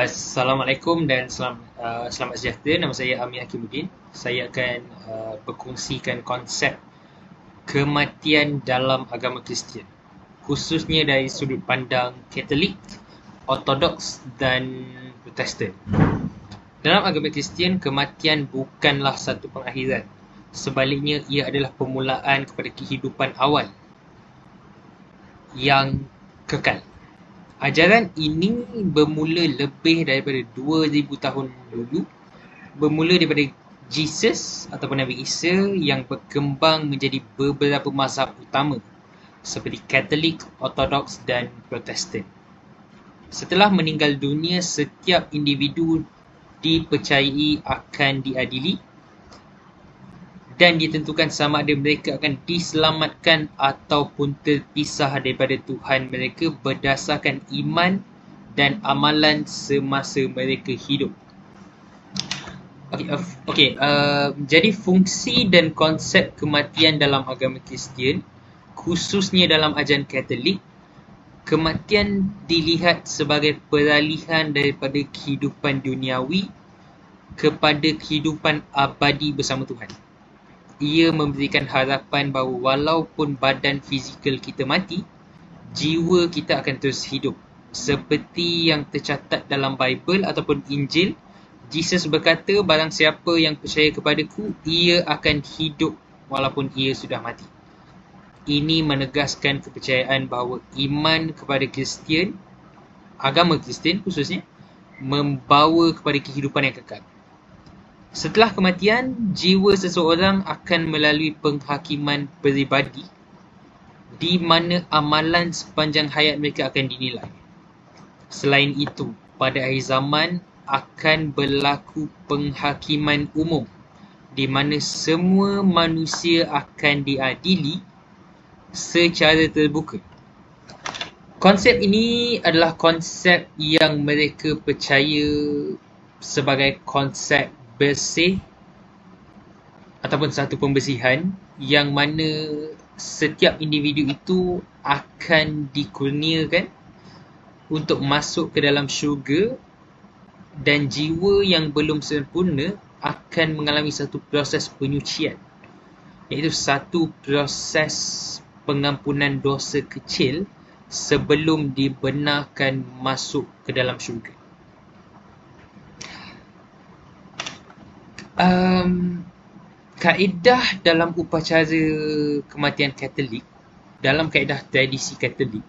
Assalamualaikum dan selam, uh, selamat sejahtera. Nama saya Amir Hakimuddin. Saya akan uh, berkongsikan konsep kematian dalam agama Kristian. Khususnya dari sudut pandang Katolik, Ortodoks dan Protestan. Dalam agama Kristian, kematian bukanlah satu pengakhiran. Sebaliknya, ia adalah permulaan kepada kehidupan awal yang kekal. Ajaran ini bermula lebih daripada 2000 tahun dulu. Bermula daripada Jesus ataupun Nabi Isa yang berkembang menjadi beberapa mazhab utama seperti Katolik, Ortodoks dan Protestan. Setelah meninggal dunia, setiap individu dipercayai akan diadili dan ditentukan sama ada mereka akan diselamatkan ataupun terpisah daripada Tuhan mereka berdasarkan iman dan amalan semasa mereka hidup. Okey, uh, okay, uh, jadi fungsi dan konsep kematian dalam agama Kristian, khususnya dalam ajaran Katolik, kematian dilihat sebagai peralihan daripada kehidupan duniawi kepada kehidupan abadi bersama Tuhan ia memberikan harapan bahawa walaupun badan fizikal kita mati, jiwa kita akan terus hidup. Seperti yang tercatat dalam Bible ataupun Injil, Jesus berkata, barang siapa yang percaya kepadaku, ia akan hidup walaupun ia sudah mati. Ini menegaskan kepercayaan bahawa iman kepada Kristian, agama Kristian khususnya, membawa kepada kehidupan yang kekal. Setelah kematian, jiwa seseorang akan melalui penghakiman peribadi di mana amalan sepanjang hayat mereka akan dinilai. Selain itu, pada akhir zaman akan berlaku penghakiman umum di mana semua manusia akan diadili secara terbuka. Konsep ini adalah konsep yang mereka percaya sebagai konsep bersih ataupun satu pembersihan yang mana setiap individu itu akan dikurniakan untuk masuk ke dalam syurga dan jiwa yang belum sempurna akan mengalami satu proses penyucian iaitu satu proses pengampunan dosa kecil sebelum dibenarkan masuk ke dalam syurga. Um, kaedah dalam upacara kematian Katolik, dalam kaedah tradisi Katolik,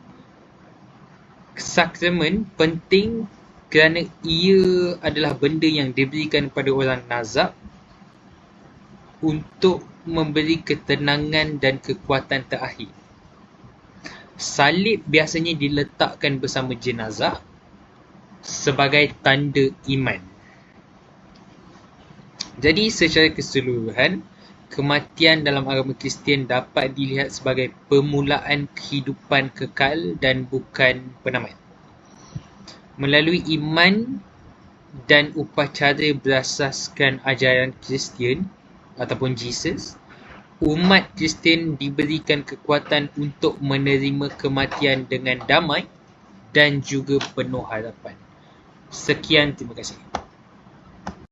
sakramen penting kerana ia adalah benda yang diberikan kepada orang nazak untuk memberi ketenangan dan kekuatan terakhir. Salib biasanya diletakkan bersama jenazah sebagai tanda iman. Jadi secara keseluruhan, kematian dalam agama Kristian dapat dilihat sebagai permulaan kehidupan kekal dan bukan penamat. Melalui iman dan upacara berasaskan ajaran Kristian ataupun Jesus, umat Kristian diberikan kekuatan untuk menerima kematian dengan damai dan juga penuh harapan. Sekian, terima kasih.